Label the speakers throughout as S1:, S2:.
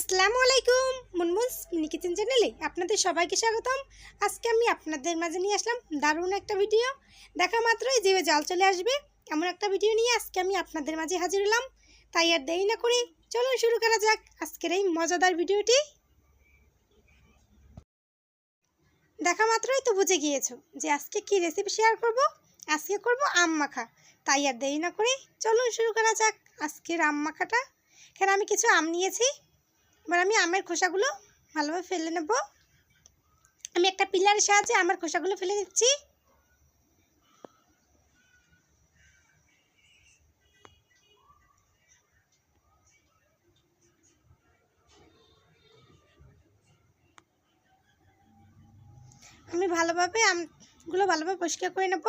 S1: আসসালামু আলাইকুম। মুনমুনস mini kitchen চ্যানেলে আপনাদের সবাইকে স্বাগতম। আজকে আমি আপনাদের মাঝে নিয়ে আসলাম দারুণ একটা ভিডিও। দেখা মাত্রই জিভে জল চলে আসবে, এমন একটা ভিডিও নিয়ে আজকে আমি আপনাদের মাঝে হাজির হলাম। তাই আর দেরি না করে চলুন শুরু করা যাক আজকের এই মজাদার ভিডিওটি। দেখা মাত্রই তো বুঝে গিয়েছো যে আজকে কি রেসিপি শেয়ার করব। আজকে করব আম মাখা। তাই আর দেরি না করে চলুন শুরু করা যাক আজকের আম মাখাটা। এখানে আমি কিছু আম নিয়েছি। এবার আমি আমের খোসাগুলো ভালোভাবে ফেলে নেব। আমি একটা পিলারের সাহায্যে আমের খোসাগুলো ফেলে দিচ্ছি। আমি ভালোভাবে আমগুলো ভালোভাবে পরিষ্কার করে নেব।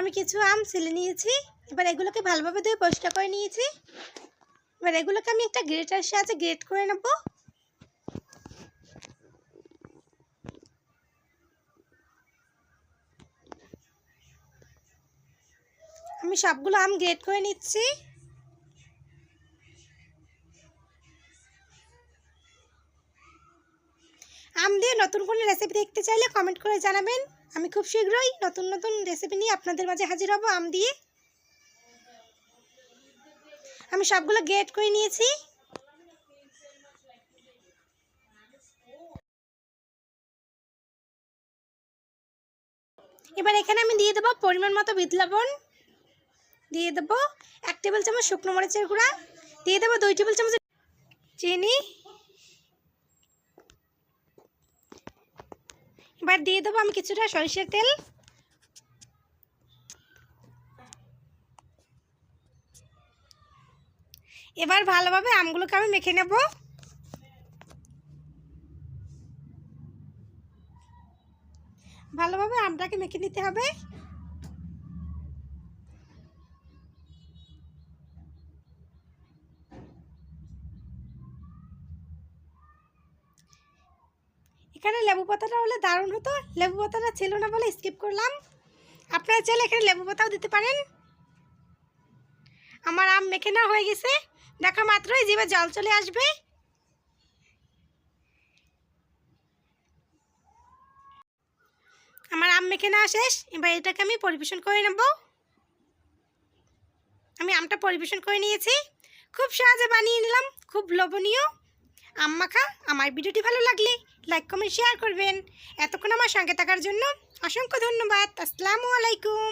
S1: আমি কিছু আম ছিলে নিয়েছি। এবার এগুলোকে ভালোভাবে ধুয়ে পরিষ্কার করে নিয়েছি। এবার এগুলোকে আমি একটা গ্রেটার সাহায্যে গ্রেট করে নেব। আমি সবগুলো আম গ্রেট করে নিচ্ছি। আম দিয়ে নতুন কোনো রেসিপি দেখতে চাইলে কমেন্ট করে জানাবেন। আমি খুব শীঘ্রই নতুন নতুন রেসিপি নিয়ে আপনাদের মাঝে হাজির হব আম দিয়ে। আমি সবগুলো গেট করে নিয়েছি। এবার এখানে আমি দিয়ে দেবো পরিমাণ মতো বিট লবণ। দিয়ে দেবো এক টেবিল চামচ শুকনো মরিচের গুঁড়া। দিয়ে দেবো দুই টেবিল চামচ চিনি। এবার দিয়ে দেবো আমি কিছুটা সরিষার তেল। এবার ভালোভাবে আমগুলোকে আমি মেখে নেব। ভালোভাবে আমটাকে মেখে নিতে হবে। এখানে লেবু পাতাটা হলে দারুণ হতো। লেবু পাতাটা ছিল না বলে স্কিপ করলাম। আপনারা চাইলে এখানে লেবু পাতাও দিতে পারেন। আমার আম মেখে না হয়ে গেছে। দেখা মাত্রই জিভে জল চলে আসবে। আমার আম মেখে না শেষ। এবার এটাকে আমি পরিবেশন করে নেব। আমি আমটা পরিবেশন করে নিয়েছি। খুব সহজে বানিয়ে নিলাম। খুব লোভনীয়। আম মাখা আমার ভিডিওটি ভালো লাগলে লাইক কমেন্ট শেয়ার করবেন। এতক্ষণ আমার সঙ্গে থাকার জন্য অসংখ্য ধন্যবাদ। আসসালামু আলাইকুম।